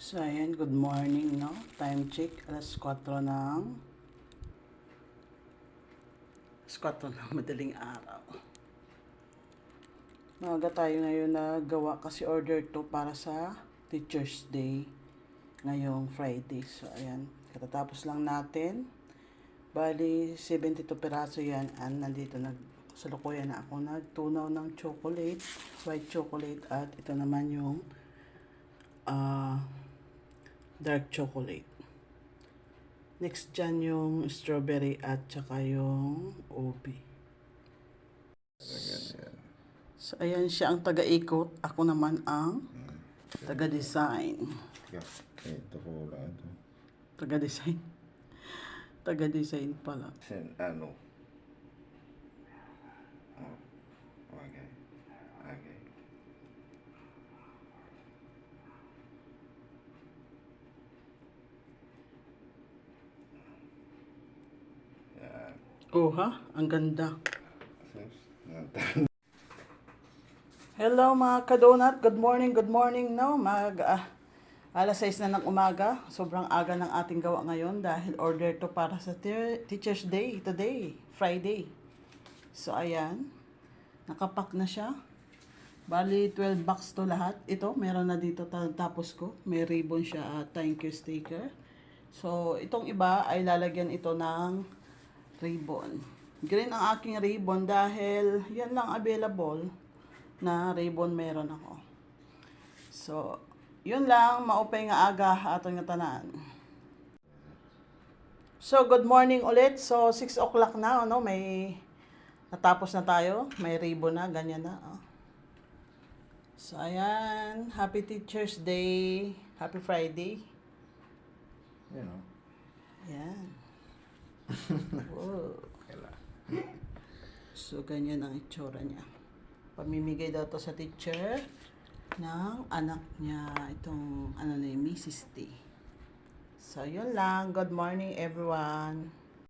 So, ayan, good morning, no? Time check, alas 4 ng... Alas 4 ng madaling araw. Maaga tayo ngayon na gawa kasi order to para sa Teacher's Day ngayong Friday. So, ayan, katatapos lang natin. Bali, 72 peraso yan. And nandito nag salukuyan na ako nagtunaw ng chocolate, white chocolate at ito naman yung ah dark chocolate. Next dyan yung strawberry at saka yung ubi. So, ayan siya ang taga-ikot. Ako naman ang taga-design. Ito ko lang ito. Taga-design. Taga-design pala. Ano? Oh. Okay. Okay. Yan. Oh ha? Ang ganda. Hello mga kadonat. Good morning, good morning. No, mag ah, alas 6 na ng umaga. Sobrang aga ng ating gawa ngayon dahil order to para sa te- Teacher's Day today, Friday. So ayan, nakapak na siya. Bali 12 bucks to lahat. Ito, meron na dito ta- tapos ko. May ribbon siya at thank you sticker. So itong iba ay lalagyan ito ng ribbon. Green ang aking ribbon dahil yan lang available na ribbon meron ako. So, yun lang, maupay nga aga atong nga tanan. So, good morning ulit. So, 6 o'clock na, ano, may natapos na tayo. May ribbon na, ganyan na. Oh. So, ayan. Happy Teacher's Day. Happy Friday. You know. Wow. So, ganyan ang itsura niya. Pamimigay daw to sa teacher ng anak niya, itong, ano na yun, Mrs. T. So, yun lang. Good morning, everyone.